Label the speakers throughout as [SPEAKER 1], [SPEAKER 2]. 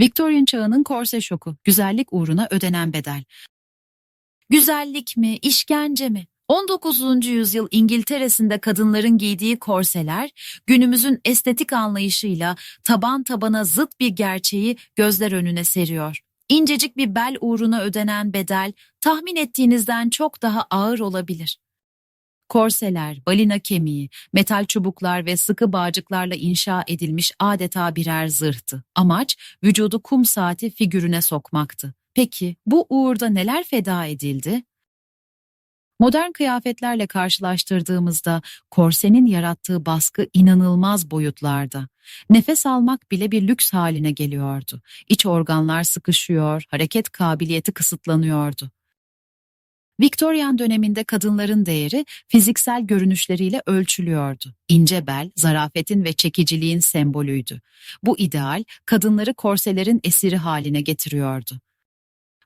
[SPEAKER 1] Victorian çağının korse şoku, güzellik uğruna ödenen bedel. Güzellik mi, işkence mi? 19. yüzyıl İngiltere'sinde kadınların giydiği korseler, günümüzün estetik anlayışıyla taban tabana zıt bir gerçeği gözler önüne seriyor. İncecik bir bel uğruna ödenen bedel, tahmin ettiğinizden çok daha ağır olabilir. Korseler, balina kemiği, metal çubuklar ve sıkı bağcıklarla inşa edilmiş adeta birer zırhtı. Amaç, vücudu kum saati figürüne sokmaktı. Peki, bu uğurda neler feda edildi? Modern kıyafetlerle karşılaştırdığımızda korsenin yarattığı baskı inanılmaz boyutlarda. Nefes almak bile bir lüks haline geliyordu. İç organlar sıkışıyor, hareket kabiliyeti kısıtlanıyordu. Viktoryan döneminde kadınların değeri fiziksel görünüşleriyle ölçülüyordu. İnce bel, zarafetin ve çekiciliğin sembolüydü. Bu ideal kadınları korselerin esiri haline getiriyordu.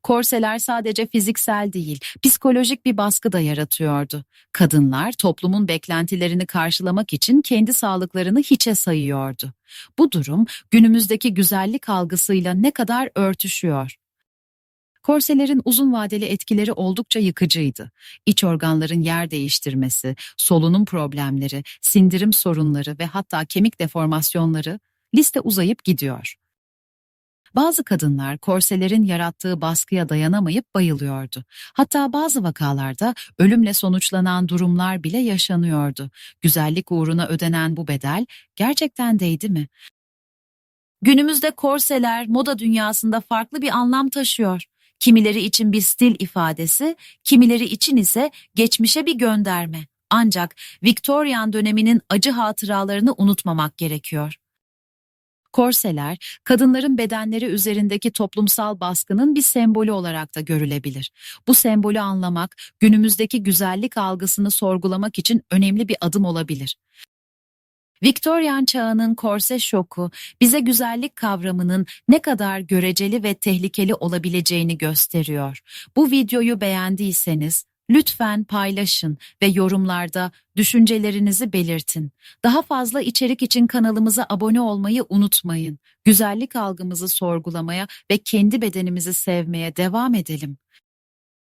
[SPEAKER 1] Korseler sadece fiziksel değil, psikolojik bir baskı da yaratıyordu. Kadınlar toplumun beklentilerini karşılamak için kendi sağlıklarını hiçe sayıyordu. Bu durum günümüzdeki güzellik algısıyla ne kadar örtüşüyor. Korselerin uzun vadeli etkileri oldukça yıkıcıydı. İç organların yer değiştirmesi, solunum problemleri, sindirim sorunları ve hatta kemik deformasyonları liste uzayıp gidiyor. Bazı kadınlar korselerin yarattığı baskıya dayanamayıp bayılıyordu. Hatta bazı vakalarda ölümle sonuçlanan durumlar bile yaşanıyordu. Güzellik uğruna ödenen bu bedel gerçekten değdi mi? Günümüzde korseler moda dünyasında farklı bir anlam taşıyor. Kimileri için bir stil ifadesi, kimileri için ise geçmişe bir gönderme. Ancak Victorian döneminin acı hatıralarını unutmamak gerekiyor. Korseler, kadınların bedenleri üzerindeki toplumsal baskının bir sembolü olarak da görülebilir. Bu sembolü anlamak, günümüzdeki güzellik algısını sorgulamak için önemli bir adım olabilir. Viktoryan çağının korse şoku bize güzellik kavramının ne kadar göreceli ve tehlikeli olabileceğini gösteriyor. Bu videoyu beğendiyseniz lütfen paylaşın ve yorumlarda düşüncelerinizi belirtin. Daha fazla içerik için kanalımıza abone olmayı unutmayın. Güzellik algımızı sorgulamaya ve kendi bedenimizi sevmeye devam edelim.